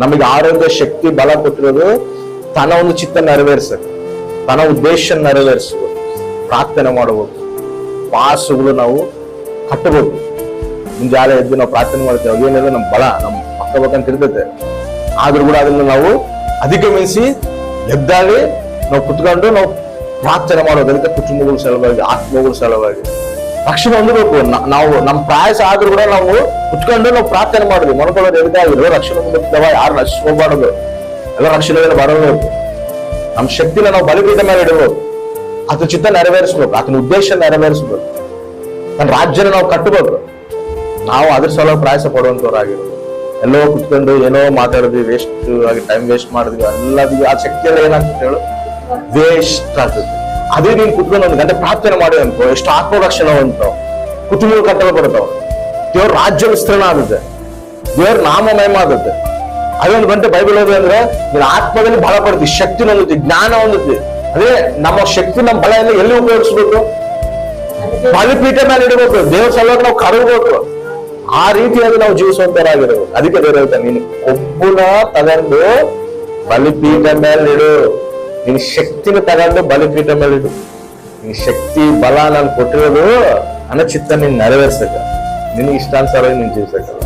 ನಮಗೆ ಆರೋಗ್ಯ ಶಕ್ತಿ ಬಲ ಕೊಟ್ಟಿರೋದು ತನ್ನ ಒಂದು ಚಿತ್ತ ನೆರವೇರಿಸಕ್ಕೆ ತನ್ನ ಉದ್ದೇಶ ನೆರವೇರಿಸಬೇಕು ಪ್ರಾರ್ಥನೆ ಮಾಡಬೇಕು ಪಾಸುಗಳು ನಾವು ಕಟ್ಟಬೇಕು ಮುಂಜಾನೆ ಎದ್ದು ನಾವು ಪ್ರಾರ್ಥನೆ ಮಾಡ್ತೇವೆ ಅದೇನಿದೆ ನಮ್ಮ ಬಲ ನಮ್ಮ ಪಕ್ಕ ಬೇಕಂತ ಇರ್ತೈತೆ. ಆದ್ರೂ ಕೂಡ ಅದನ್ನ ನಾವು ಅಧಿಗಮಿಸಿ ಎದ್ದಾಗಿ ನಾವು ಕುತ್ಕೊಂಡು ನಾವು ಪ್ರಾರ್ಥನೆ ಮಾಡೋದು ಅದಕ್ಕೆ ಕುಟುಂಬಗಳ ಸಲುವಾಗಿ, ಆತ್ಮಗಳ ಸಲುವಾಗಿ. ರಕ್ಷಣೆ ಹೊಂದಬೇಕು ನಾವು ನಮ್ಮ ಪ್ರಾಯಸ ಆದ್ರೂ ಕೂಡ ನಾವು ಕುತ್ಕೊಂಡು ನಾವು ಪ್ರಾರ್ಥನೆ ಮಾಡಿದ್ವಿ ಮನ್ಕೊಳ್ಳೋದು ಎದ್ದಾಗಿರೋ ರಕ್ಷಣೆ ಹೊಂದಿದ್ದವ ಯಾರು ನಶಿಸ್ಕೋಬಾರದು ಎಲ್ಲ ರಕ್ಷಣೆ ಬರಬೇಕು ನಮ್ಮ ಶಕ್ತಿನ ನಾವು ಬಲಿಪೀಠ ಮೇಲೆ ಇಡಬೇಕು. ಆತನ ಚಿತ್ತ ನೆರವೇರಿಸ್ಬೇಕು, ಆತನ ಉದ್ದೇಶ ನೆರವೇರಿಸ್ಬೇಕು. ತನ್ನ ರಾಜ್ಯನ ನಾವು ಕಟ್ಟಬೇಕು. ನಾವು ಅದ್ರ ಸಲುವಾಗಿ ಪ್ರಯಾಸ ಪಡುವಂತವ್ರಾಗಿರ್ಬೇಕು. ಎಲ್ಲೋ ಕುತ್ಕೊಂಡು ಏನೋ ಮಾತಾಡಿದ್ವಿ ವೇಸ್ಟ್ ಆಗಿ ಟೈಮ್ ವೇಸ್ಟ್ ಮಾಡಿದ್ವಿ ಎಲ್ಲದಿಗೂ ಆ ಶಕ್ತಿ ಎಲ್ಲ ಏನಾಗ್ತದೆ ಹೇಳು? ವೇಸ್ಟ್ ಆಗ್ತದೆ. ಅದೇ ನೀನ್ ಕುತ್ಕೊಂಡು ಒಂದು ಗಂಟೆ ಪ್ರಾರ್ಥನೆ ಮಾಡಿ ಅನ್ಕೋ ಎಷ್ಟು ಆತ್ಮರಕ್ಷಣ ಉಂಟು. ಕುಟುಂಬ ಕಟ್ಟಲು ಬರ್ತಾವ ದೇವ್ರ ರಾಜ್ಯ ವಿಸ್ತರಣ ಆಗುತ್ತೆ ದೇವ್ರ ನಾಮ ಮಹಿಮ ಆಗುತ್ತೆ ಅದೊಂದು ಗಂಟೆ ಬೈಬಲ್ ಓದು ಅಂದ್ರೆ ನೀನ್ ಆತ್ಮದಲ್ಲಿ ಬಲ ಪಡ್ತಿ, ಶಕ್ತಿ ಹೊಂದುತ್ತಿ, ಜ್ಞಾನ ಹೊಂದುತ್ತೆ. ಅದೇ ನಮ್ಮ ಶಕ್ತಿ, ನಮ್ಮ ಬಲ ಎಲ್ಲ ಎಲ್ಲಿ ಉಪಯೋಗಿಸ್ಬೇಕು? ಬಲಿಪೀಠ ಮೇಲೆ ಇಡಬೇಕು, ದೇವ್ರ ಸಲುವಾಗಿ ನಾವು ಕರಗಬೇಕು. ಆ ರೀತಿಯಾಗಿ ನಾವು ಜೀವಿಸುವಂತರಾಗಿರ್ಬೇಕು ಅದಕ್ಕೆ ಬೇರೆ ಹೇಳ್ತಾನೆ, ನೀನು ಒಬ್ಬನ ತಗೊಂಡು ಬಲಿಪೀಠ ಮೇಲೆ ಇಡು. ನಿನ್ ಶಕ್ತಿನ ತಗೊಂಡು ಬಲಿಪೀಠ ಮೇಲೆ ಇಡು ನಿನ್ ಶಕ್ತಿ ಬಲ ನಾನು ಕೊಟ್ಟಿರೋದು ನನ್ನ ಚಿತ್ತ ನೀನ್ ನೆರವೇರ್ಸಕ ನಿನ್ ಇಷ್ಟಾನುಸಾರ ನೀನ್ ಜೀವಿಸಕ್ಕಲ್ಲ